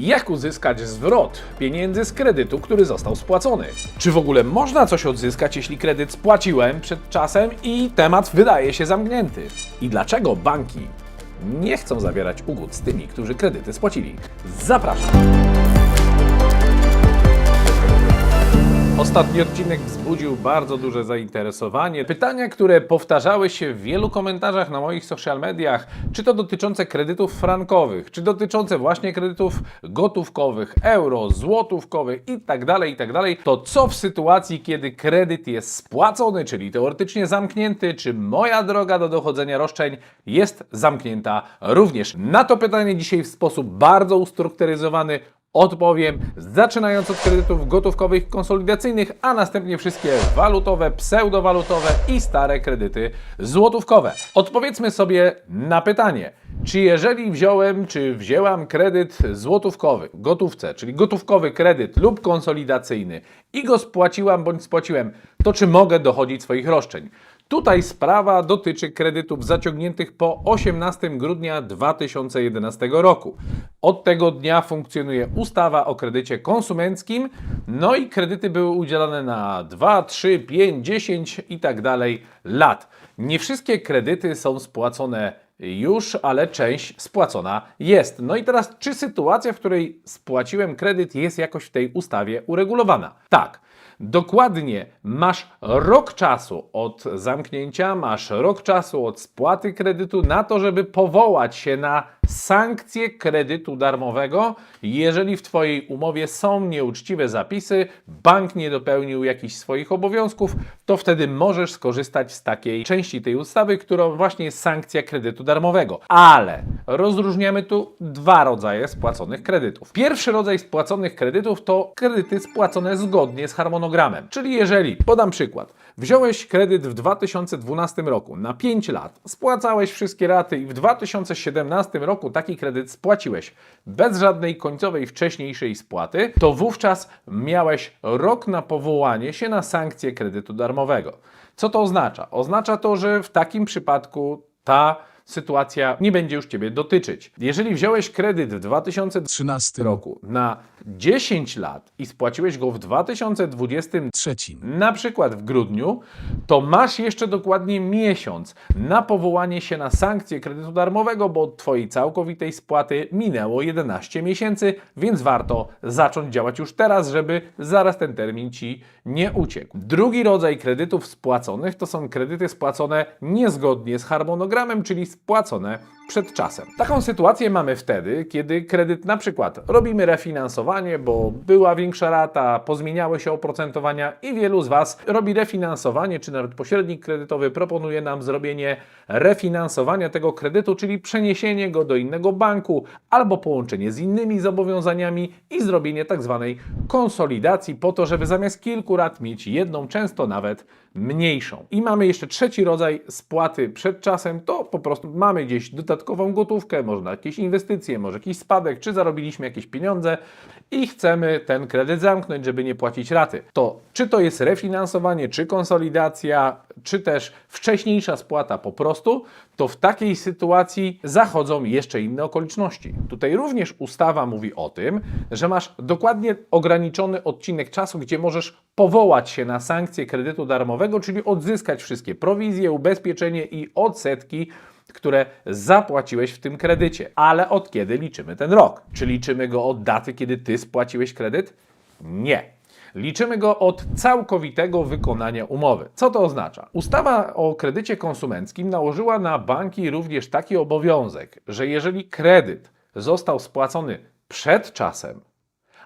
Jak uzyskać zwrot pieniędzy z kredytu, który został spłacony? Czy w ogóle można coś odzyskać, jeśli kredyt spłaciłem przed czasem i temat wydaje się zamknięty? I dlaczego banki nie chcą zawierać ugód z tymi, którzy kredyty spłacili? Zapraszam! Ostatni odcinek wzbudził bardzo duże zainteresowanie. Pytania, które powtarzały się w wielu komentarzach na moich social mediach, czy to dotyczące kredytów frankowych, czy dotyczące właśnie kredytów gotówkowych, euro, złotówkowych itd., itd., to co w sytuacji, kiedy kredyt jest spłacony, czyli teoretycznie zamknięty, czy moja droga do dochodzenia roszczeń jest zamknięta również? Na to pytanie dzisiaj w sposób bardzo ustrukturyzowany Odpowiem, zaczynając od kredytów gotówkowych konsolidacyjnych, a następnie wszystkie walutowe, pseudowalutowe i stare kredyty złotówkowe. Odpowiedzmy sobie na pytanie, czy jeżeli wziąłem, czy wzięłam kredyt złotówkowy, gotówce, czyli gotówkowy kredyt lub konsolidacyjny i go spłaciłam bądź spłaciłem, to czy mogę dochodzić swoich roszczeń? Tutaj sprawa dotyczy kredytów zaciągniętych po 18 grudnia 2011 roku. Od tego dnia funkcjonuje ustawa o kredycie konsumenckim, no i kredyty były udzielane na 2, 3, 5, 10 i tak dalej lat. Nie wszystkie kredyty są spłacone już, ale część spłacona jest. No i teraz, czy sytuacja, w której spłaciłem kredyt, jest jakoś w tej ustawie uregulowana? Tak. Dokładnie masz rok czasu od zamknięcia, masz rok czasu od spłaty kredytu na to, żeby powołać się na sankcje kredytu darmowego, jeżeli w Twojej umowie są nieuczciwe zapisy, bank nie dopełnił jakichś swoich obowiązków, to wtedy możesz skorzystać z takiej części tej ustawy, którą właśnie jest sankcja kredytu darmowego. Ale rozróżniamy tu dwa rodzaje spłaconych kredytów. Pierwszy rodzaj spłaconych kredytów to kredyty spłacone zgodnie z harmonogramem. Czyli jeżeli, podam przykład, wziąłeś kredyt w 2012 roku na 5 lat, spłacałeś wszystkie raty i w 2017 roku taki kredyt spłaciłeś bez żadnej końcowej wcześniejszej spłaty, to wówczas miałeś rok na powołanie się na sankcję kredytu darmowego. Co to oznacza? Oznacza to, że w takim przypadku ta sytuacja nie będzie już Ciebie dotyczyć. Jeżeli wziąłeś kredyt w 2013 13 roku na 10 lat i spłaciłeś go w 2020 trzecim. na przykład w grudniu, to masz jeszcze dokładnie miesiąc na powołanie się na sankcję kredytu darmowego, bo od Twojej całkowitej spłaty minęło 11 miesięcy, więc warto zacząć działać już teraz, żeby zaraz ten termin Ci nie uciekł. Drugi rodzaj kredytów spłaconych to są kredyty spłacone niezgodnie z harmonogramem, czyli spłacone przed czasem. Taką sytuację mamy wtedy, kiedy kredyt na przykład robimy refinansowanie, bo była większa rata, pozmieniały się oprocentowania i wielu z Was robi refinansowanie, czy nawet pośrednik kredytowy proponuje nam zrobienie refinansowania tego kredytu, czyli przeniesienie go do innego banku albo połączenie z innymi zobowiązaniami i zrobienie tak zwanej konsolidacji po to, żeby zamiast kilku rat mieć jedną, często nawet mniejszą. I mamy jeszcze trzeci rodzaj spłaty przed czasem, to po prostu mamy gdzieś dodatkową gotówkę, może na jakieś inwestycje, może jakiś spadek, czy zarobiliśmy jakieś pieniądze i chcemy ten kredyt zamknąć, żeby nie płacić raty. To czy to jest refinansowanie, czy konsolidacja, czy też wcześniejsza spłata po prostu, to w takiej sytuacji zachodzą jeszcze inne okoliczności. Tutaj również ustawa mówi o tym, że masz dokładnie ograniczony odcinek czasu, gdzie możesz powołać się na sankcję kredytu darmowego, czyli odzyskać wszystkie prowizje, ubezpieczenie i odsetki, które zapłaciłeś w tym kredycie. Ale od kiedy liczymy ten rok? Czy liczymy go od daty, kiedy ty spłaciłeś kredyt? Nie. Liczymy go od całkowitego wykonania umowy. Co to oznacza? Ustawa o kredycie konsumenckim nałożyła na banki również taki obowiązek, że jeżeli kredyt został spłacony przed czasem,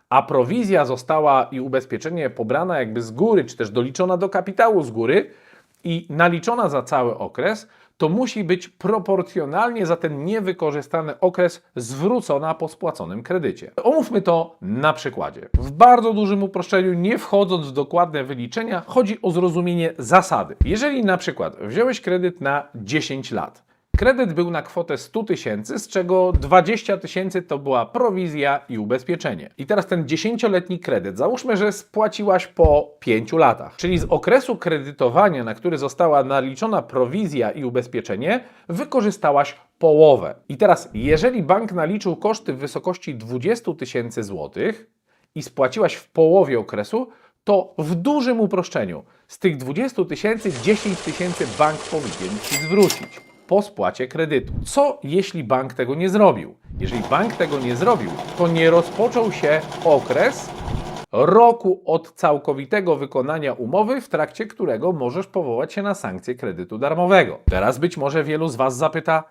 a prowizja została i ubezpieczenie pobrana jakby z góry, czy też doliczona do kapitału z góry i naliczona za cały okres, to musi być proporcjonalnie za ten niewykorzystany okres zwrócona po spłaconym kredycie. Omówmy to na przykładzie. W bardzo dużym uproszczeniu, nie wchodząc w dokładne wyliczenia, chodzi o zrozumienie zasady. Jeżeli na przykład wziąłeś kredyt na 10 lat Kredyt był na kwotę 100 tysięcy, z czego 20 tysięcy to była prowizja i ubezpieczenie. I teraz ten 10-letni kredyt, załóżmy, że spłaciłaś po 5 latach, czyli z okresu kredytowania, na który została naliczona prowizja i ubezpieczenie, wykorzystałaś połowę. I teraz, jeżeli bank naliczył koszty w wysokości 20 tysięcy złotych i spłaciłaś w połowie okresu, to w dużym uproszczeniu z tych 20 tysięcy 10 tysięcy bank powinien Ci zwrócić po spłacie kredytu. Co jeśli bank tego nie zrobił? Jeżeli bank tego nie zrobił, to nie rozpoczął się okres roku od całkowitego wykonania umowy, w trakcie którego możesz powołać się na sankcję kredytu darmowego. Teraz być może wielu z Was zapyta,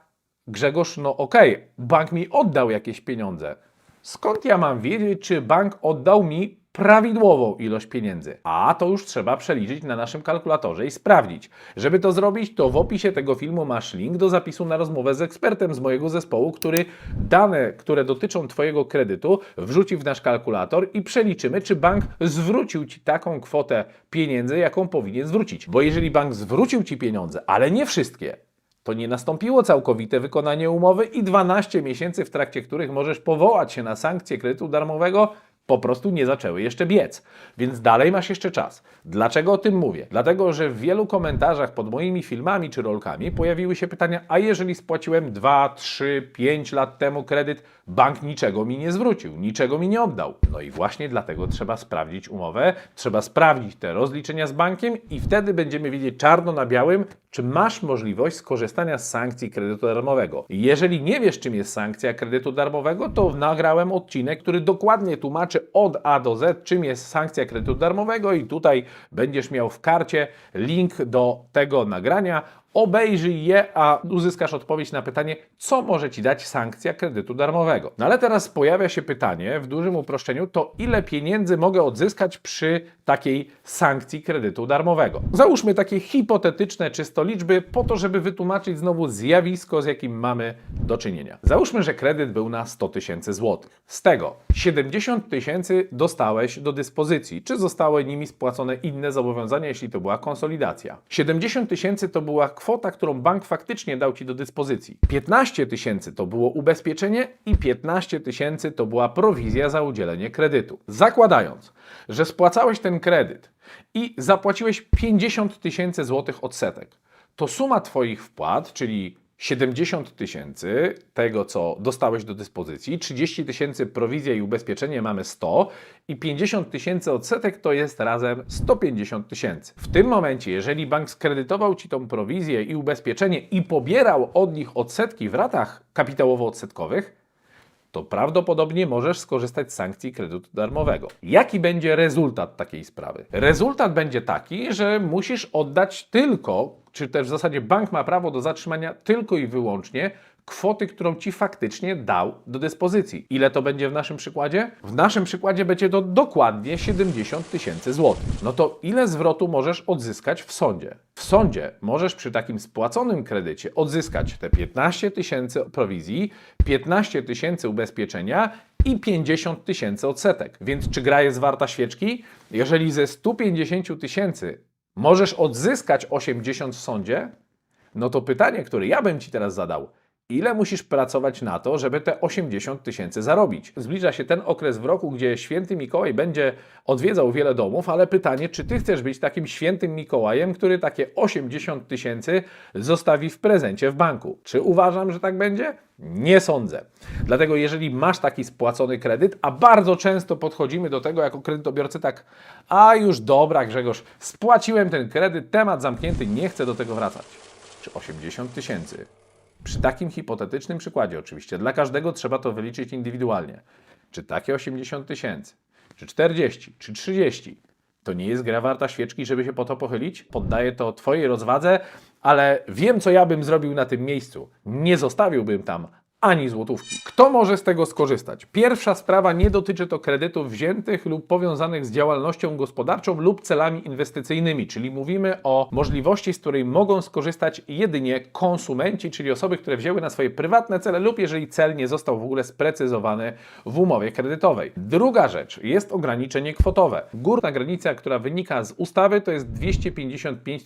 Grzegorz, no okej, bank mi oddał jakieś pieniądze. Skąd ja mam wiedzieć, czy bank oddał mi prawidłową ilość pieniędzy? A to już trzeba przeliczyć na naszym kalkulatorze i sprawdzić. Żeby to zrobić, to w opisie tego filmu masz link do zapisu na rozmowę z ekspertem z mojego zespołu, który dane, które dotyczą Twojego kredytu, wrzuci w nasz kalkulator i przeliczymy, czy bank zwrócił Ci taką kwotę pieniędzy, jaką powinien zwrócić. Bo jeżeli bank zwrócił Ci pieniądze, ale nie wszystkie, to nie nastąpiło całkowite wykonanie umowy i 12 miesięcy, w trakcie których możesz powołać się na sankcję kredytu darmowego, po prostu nie zaczęły jeszcze biec. Więc dalej masz jeszcze czas. Dlaczego o tym mówię? Dlatego, że w wielu komentarzach pod moimi filmami czy rolkami pojawiły się pytania, a jeżeli spłaciłem 2, 3, 5 lat temu kredyt, bank niczego mi nie zwrócił, niczego mi nie oddał. No i właśnie dlatego trzeba sprawdzić umowę, trzeba sprawdzić te rozliczenia z bankiem i wtedy będziemy wiedzieć czarno na białym, czy masz możliwość skorzystania z sankcji kredytu darmowego. Jeżeli nie wiesz, czym jest sankcja kredytu darmowego, to nagrałem odcinek, który dokładnie tłumaczy od A do Z, czym jest sankcja kredytu darmowego i tutaj będziesz miał w karcie link do tego nagrania. Obejrzyj je, a uzyskasz odpowiedź na pytanie, co może Ci dać sankcja kredytu darmowego. No ale teraz pojawia się pytanie, w dużym uproszczeniu, to ile pieniędzy mogę odzyskać przy takiej sankcji kredytu darmowego? Załóżmy takie hipotetyczne czysto liczby, po to, żeby wytłumaczyć znowu zjawisko, z jakim mamy do czynienia. Załóżmy, że kredyt był na 100 tysięcy złotych. Z tego 70 tysięcy dostałeś do dyspozycji, czy zostały nimi spłacone inne zobowiązania, jeśli to była konsolidacja. 70 tysięcy to była kwota, którą bank faktycznie dał Ci do dyspozycji. 15 tysięcy to było ubezpieczenie i 15 tysięcy to była prowizja za udzielenie kredytu. Zakładając, że spłacałeś ten kredyt i zapłaciłeś 50 tysięcy złotych odsetek, to suma Twoich wpłat, czyli 70 tysięcy tego, co dostałeś do dyspozycji, 30 tysięcy prowizja i ubezpieczenie mamy 100 i 50 tysięcy odsetek to jest razem 150 tysięcy. W tym momencie, jeżeli bank skredytował Ci tą prowizję i ubezpieczenie i pobierał od nich odsetki w ratach kapitałowo-odsetkowych, to prawdopodobnie możesz skorzystać z sankcji kredytu darmowego. Jaki będzie rezultat takiej sprawy? Rezultat będzie taki, że musisz oddać tylko, czy też w zasadzie bank ma prawo do zatrzymania tylko i wyłącznie kwoty, którą ci faktycznie dał do dyspozycji. Ile to będzie w naszym przykładzie? W naszym przykładzie będzie to dokładnie 70 tysięcy złotych. No to ile zwrotu możesz odzyskać w sądzie? W sądzie możesz przy takim spłaconym kredycie odzyskać te 15 tysięcy prowizji, 15 tysięcy ubezpieczenia i 50 tysięcy odsetek. Więc czy gra jest warta świeczki? Jeżeli ze 150 tysięcy możesz odzyskać 80 w sądzie, no to pytanie, które ja bym Ci teraz zadał, ile musisz pracować na to, żeby te 80 tysięcy zarobić? Zbliża się ten okres w roku, gdzie święty Mikołaj będzie odwiedzał wiele domów, ale pytanie, czy Ty chcesz być takim świętym Mikołajem, który takie 80 tysięcy zostawi w prezencie w banku? Czy uważam, że tak będzie? Nie sądzę. Dlatego jeżeli masz taki spłacony kredyt, a bardzo często podchodzimy do tego jako kredytobiorcy tak, a już dobra Grzegorz, spłaciłem ten kredyt, temat zamknięty, nie chcę do tego wracać. Czy 80 tysięcy? Przy takim hipotetycznym przykładzie oczywiście, dla każdego trzeba to wyliczyć indywidualnie. Czy takie 80 tysięcy, czy 40, czy 30, to nie jest gra warta świeczki, żeby się po to pochylić? Poddaję to Twojej rozwadze, ale wiem, co ja bym zrobił na tym miejscu. Nie zostawiłbym tam ani złotówki. Kto może z tego skorzystać? Pierwsza sprawa nie dotyczy to kredytów wziętych lub powiązanych z działalnością gospodarczą lub celami inwestycyjnymi, czyli mówimy o możliwości, z której mogą skorzystać jedynie konsumenci, czyli osoby, które wzięły na swoje prywatne cele lub jeżeli cel nie został w ogóle sprecyzowany w umowie kredytowej. Druga rzecz jest ograniczenie kwotowe. Górna granica, która wynika z ustawy, to jest 255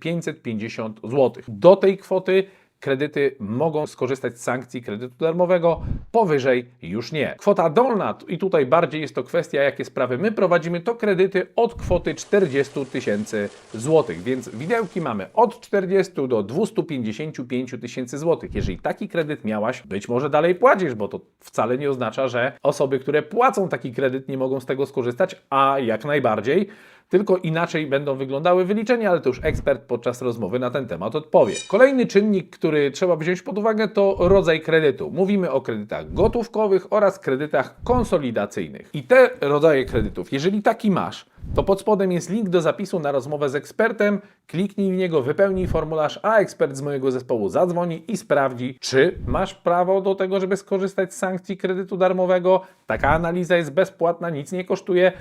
550 zł. Do tej kwoty kredyty mogą skorzystać z sankcji kredytu darmowego, powyżej już nie. Kwota dolna, i tutaj bardziej jest to kwestia, jakie sprawy my prowadzimy, to kredyty od kwoty 40 tysięcy złotych, więc widełki mamy od 40 do 255 tysięcy złotych. Jeżeli taki kredyt miałaś, być może dalej płacisz, bo to wcale nie oznacza, że osoby, które płacą taki kredyt, nie mogą z tego skorzystać, a jak najbardziej. Tylko inaczej będą wyglądały wyliczenia, ale to już ekspert podczas rozmowy na ten temat odpowie. Kolejny czynnik, który trzeba wziąć pod uwagę, to rodzaj kredytu. Mówimy o kredytach gotówkowych oraz kredytach konsolidacyjnych. I te rodzaje kredytów, jeżeli taki masz, to pod spodem jest link do zapisu na rozmowę z ekspertem. Kliknij w niego, wypełnij formularz, a ekspert z mojego zespołu zadzwoni i sprawdzi, czy masz prawo do tego, żeby skorzystać z sankcji kredytu darmowego. Taka analiza jest bezpłatna, nic nie kosztuje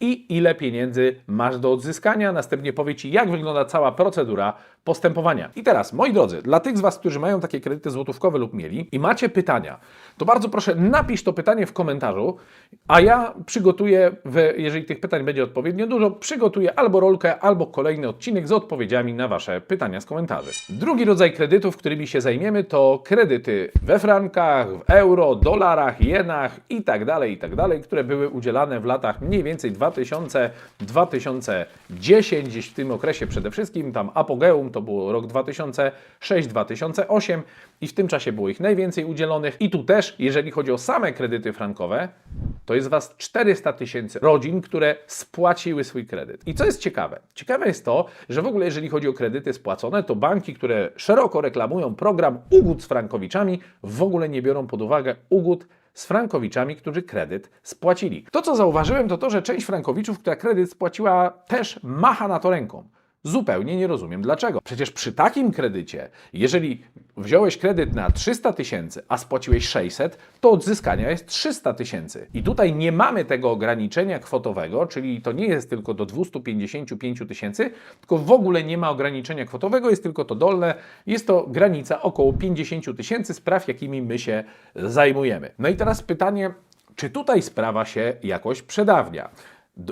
i ile pieniędzy masz do odzyskania. Następnie powie Ci, jak wygląda cała procedura postępowania. I teraz, moi drodzy, dla tych z Was, którzy mają takie kredyty złotówkowe lub mieli i macie pytania, to bardzo proszę, napisz to pytanie w komentarzu, a ja przygotuję, w, jeżeli tych pytań będzie odpowiednio dużo, przygotuję albo rolkę, albo kolejny odcinek z odpowiedziami na Wasze pytania z komentarzy. Drugi rodzaj kredytów, którymi się zajmiemy, to kredyty we frankach, w euro, dolarach, jenach i tak dalej, i tak które były udzielane w latach mniej więcej 2000-2010, gdzieś w tym okresie przede wszystkim, tam apogeum to było rok 2006-2008 i w tym czasie było ich najwięcej udzielonych. I tu też, jeżeli chodzi o same kredyty frankowe, to jest Was 400 tysięcy rodzin, które spłaciły swój kredyt. I co jest ciekawe? Ciekawe jest to, że w ogóle jeżeli chodzi o kredyty spłacone, to banki, które szeroko reklamują program ugód z frankowiczami, w ogóle nie biorą pod uwagę ugód z frankowiczami, którzy kredyt spłacili. To, co zauważyłem, to to, że część frankowiczów, która kredyt spłaciła, też macha na to ręką. Zupełnie nie rozumiem dlaczego. Przecież przy takim kredycie, jeżeli wziąłeś kredyt na 300 tysięcy, a spłaciłeś 600, to odzyskania jest 300 tysięcy. I tutaj nie mamy tego ograniczenia kwotowego, czyli to nie jest tylko do 255 tysięcy, tylko w ogóle nie ma ograniczenia kwotowego, jest tylko to dolne, jest to granica około 50 tysięcy spraw, jakimi my się zajmujemy. No i teraz pytanie, czy tutaj sprawa się jakoś przedawnia?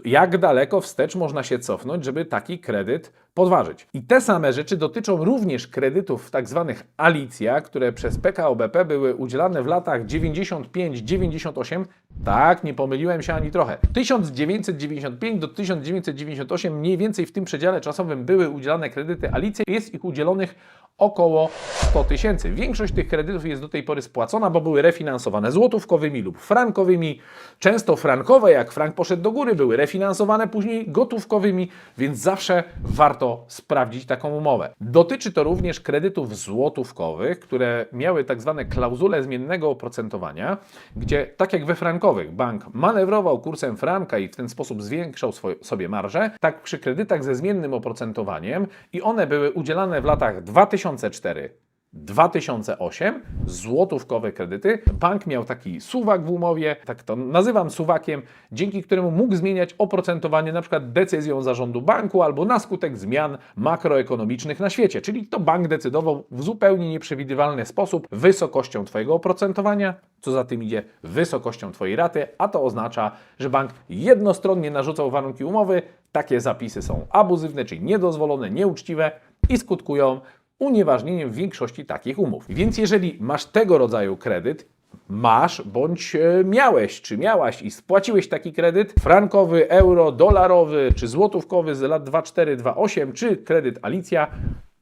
Jak daleko wstecz można się cofnąć, żeby taki kredyt podważyć. I te same rzeczy dotyczą również kredytów tak zwanych Alicja, które przez PKO BP były udzielane w latach 95-98. Tak, nie pomyliłem się ani trochę. 1995 do 1998 mniej więcej w tym przedziale czasowym były udzielane kredyty Alicja. Jest ich udzielonych około 100 tysięcy. Większość tych kredytów jest do tej pory spłacona, bo były refinansowane złotówkowymi lub frankowymi. Często frankowe, jak frank poszedł do góry, były refinansowane później gotówkowymi, więc zawsze warto sprawdzić taką umowę. Dotyczy to również kredytów złotówkowych, które miały tak zwane klauzule zmiennego oprocentowania, gdzie tak jak we frankowych bank manewrował kursem franka i w ten sposób zwiększał swoje, sobie marżę, tak przy kredytach ze zmiennym oprocentowaniem i one były udzielane w latach 2004 2008 złotówkowe kredyty. Bank miał taki suwak w umowie, tak to nazywam suwakiem, dzięki któremu mógł zmieniać oprocentowanie na przykład decyzją zarządu banku albo na skutek zmian makroekonomicznych na świecie. Czyli to bank decydował w zupełnie nieprzewidywalny sposób wysokością Twojego oprocentowania, co za tym idzie wysokością Twojej raty, a to oznacza, że bank jednostronnie narzucał warunki umowy. Takie zapisy są abuzywne, czyli niedozwolone, nieuczciwe i skutkują unieważnieniem większości takich umów. Więc jeżeli masz tego rodzaju kredyt, masz bądź e, miałeś, czy miałaś i spłaciłeś taki kredyt frankowy, euro, dolarowy, czy złotówkowy z lat 2428, czy kredyt Alicja,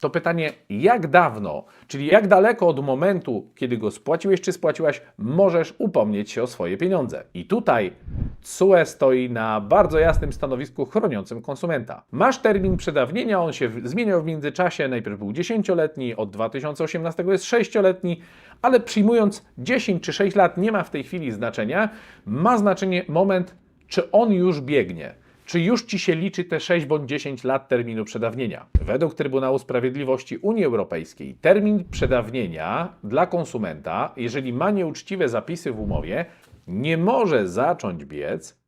to pytanie, jak dawno, czyli jak daleko od momentu, kiedy go spłaciłeś czy spłaciłaś, możesz upomnieć się o swoje pieniądze. I tutaj CUE stoi na bardzo jasnym stanowisku chroniącym konsumenta. Masz termin przedawnienia, on się zmieniał w międzyczasie, najpierw był 10-letni, od 2018 jest 6-letni, ale przyjmując 10 czy 6 lat nie ma w tej chwili znaczenia, ma znaczenie moment, czy on już biegnie czy już Ci się liczy te 6 bądź 10 lat terminu przedawnienia. Według Trybunału Sprawiedliwości Unii Europejskiej termin przedawnienia dla konsumenta, jeżeli ma nieuczciwe zapisy w umowie, nie może zacząć biec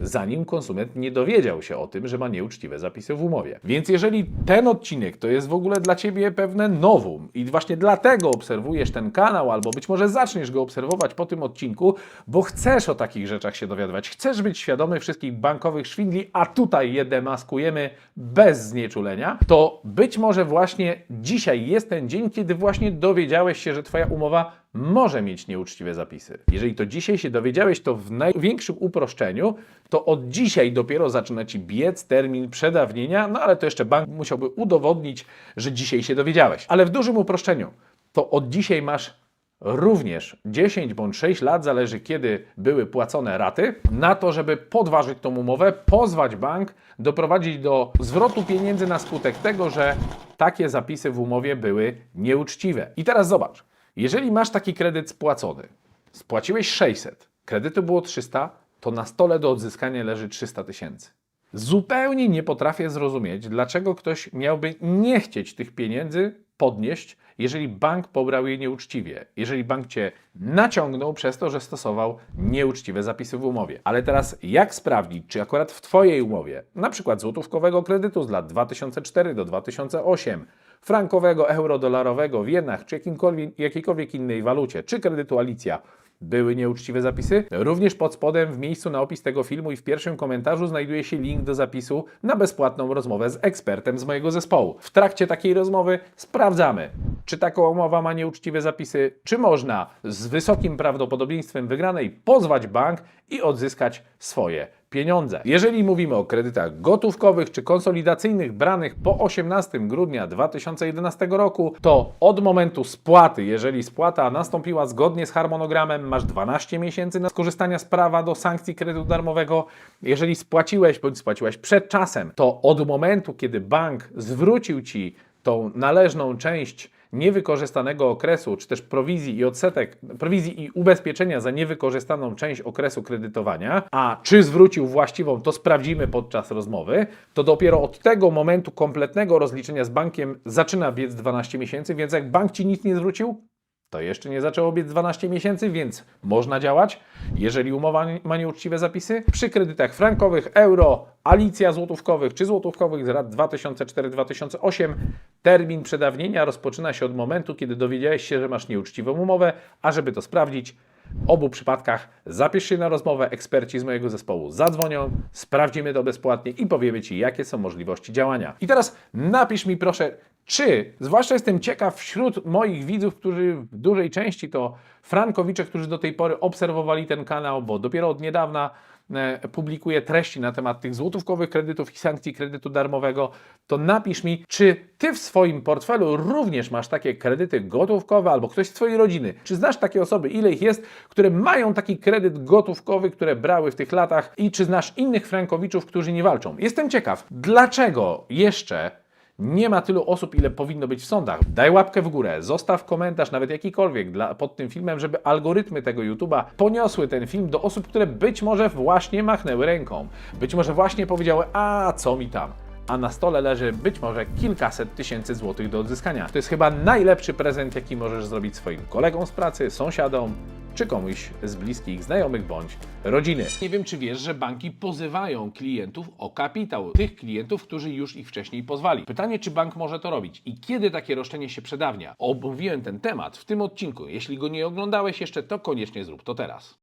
zanim konsument nie dowiedział się o tym, że ma nieuczciwe zapisy w umowie. Więc jeżeli ten odcinek to jest w ogóle dla Ciebie pewne nowum i właśnie dlatego obserwujesz ten kanał, albo być może zaczniesz go obserwować po tym odcinku, bo chcesz o takich rzeczach się dowiadywać, chcesz być świadomy wszystkich bankowych szwindli, a tutaj je demaskujemy bez znieczulenia, to być może właśnie dzisiaj jest ten dzień, kiedy właśnie dowiedziałeś się, że Twoja umowa może mieć nieuczciwe zapisy. Jeżeli to dzisiaj się dowiedziałeś, to w największym uproszczeniu, to od dzisiaj dopiero zaczyna Ci biec termin przedawnienia, no ale to jeszcze bank musiałby udowodnić, że dzisiaj się dowiedziałeś. Ale w dużym uproszczeniu, to od dzisiaj masz również 10 bądź 6 lat, zależy kiedy były płacone raty, na to, żeby podważyć tą umowę, pozwać bank, doprowadzić do zwrotu pieniędzy na skutek tego, że takie zapisy w umowie były nieuczciwe. I teraz zobacz, jeżeli masz taki kredyt spłacony, spłaciłeś 600, kredytu było 300, to na stole do odzyskania leży 300 tysięcy. Zupełnie nie potrafię zrozumieć, dlaczego ktoś miałby nie chcieć tych pieniędzy podnieść, jeżeli bank pobrał je nieuczciwie, jeżeli bank cię naciągnął przez to, że stosował nieuczciwe zapisy w umowie. Ale teraz jak sprawdzić, czy akurat w Twojej umowie, na przykład złotówkowego kredytu z lat 2004 do 2008, frankowego, euro-dolarowego w jenach, czy jakimkolwiek, jakiejkolwiek innej walucie, czy kredytu Alicja, były nieuczciwe zapisy? Również pod spodem w miejscu na opis tego filmu i w pierwszym komentarzu znajduje się link do zapisu na bezpłatną rozmowę z ekspertem z mojego zespołu. W trakcie takiej rozmowy sprawdzamy, czy taka umowa ma nieuczciwe zapisy, czy można z wysokim prawdopodobieństwem wygranej pozwać bank i odzyskać swoje pieniądze. Jeżeli mówimy o kredytach gotówkowych czy konsolidacyjnych branych po 18 grudnia 2011 roku, to od momentu spłaty, jeżeli spłata nastąpiła zgodnie z harmonogramem, masz 12 miesięcy na skorzystania z prawa do sankcji kredytu darmowego. Jeżeli spłaciłeś bądź spłaciłeś przed czasem, to od momentu, kiedy bank zwrócił ci tą należną część niewykorzystanego okresu, czy też prowizji i odsetek, prowizji i ubezpieczenia za niewykorzystaną część okresu kredytowania, a czy zwrócił właściwą, to sprawdzimy podczas rozmowy, to dopiero od tego momentu kompletnego rozliczenia z bankiem zaczyna biec 12 miesięcy, więc jak bank Ci nic nie zwrócił, to jeszcze nie zaczęło biec 12 miesięcy, więc można działać, jeżeli umowa ma nieuczciwe zapisy. Przy kredytach frankowych, euro, alicja złotówkowych czy złotówkowych z lat 2004-2008 termin przedawnienia rozpoczyna się od momentu, kiedy dowiedziałeś się, że masz nieuczciwą umowę, a żeby to sprawdzić, w obu przypadkach zapisz się na rozmowę, eksperci z mojego zespołu zadzwonią, sprawdzimy to bezpłatnie i powiemy Ci, jakie są możliwości działania. I teraz napisz mi proszę, czy, zwłaszcza jestem ciekaw wśród moich widzów, którzy w dużej części to frankowicze, którzy do tej pory obserwowali ten kanał, bo dopiero od niedawna e, publikuję treści na temat tych złotówkowych kredytów i sankcji kredytu darmowego, to napisz mi, czy Ty w swoim portfelu również masz takie kredyty gotówkowe albo ktoś z Twojej rodziny. Czy znasz takie osoby, ile ich jest, które mają taki kredyt gotówkowy, które brały w tych latach i czy znasz innych frankowiczów, którzy nie walczą? Jestem ciekaw, dlaczego jeszcze nie ma tylu osób, ile powinno być w sądach. Daj łapkę w górę, zostaw komentarz, nawet jakikolwiek dla, pod tym filmem, żeby algorytmy tego YouTube'a poniosły ten film do osób, które być może właśnie machnęły ręką. Być może właśnie powiedziały, a co mi tam a na stole leży być może kilkaset tysięcy złotych do odzyskania. To jest chyba najlepszy prezent, jaki możesz zrobić swoim kolegom z pracy, sąsiadom, czy komuś z bliskich znajomych bądź rodziny. Nie wiem, czy wiesz, że banki pozywają klientów o kapitał, tych klientów, którzy już ich wcześniej pozwali. Pytanie, czy bank może to robić i kiedy takie roszczenie się przedawnia. Omówiłem ten temat w tym odcinku. Jeśli go nie oglądałeś jeszcze, to koniecznie zrób to teraz.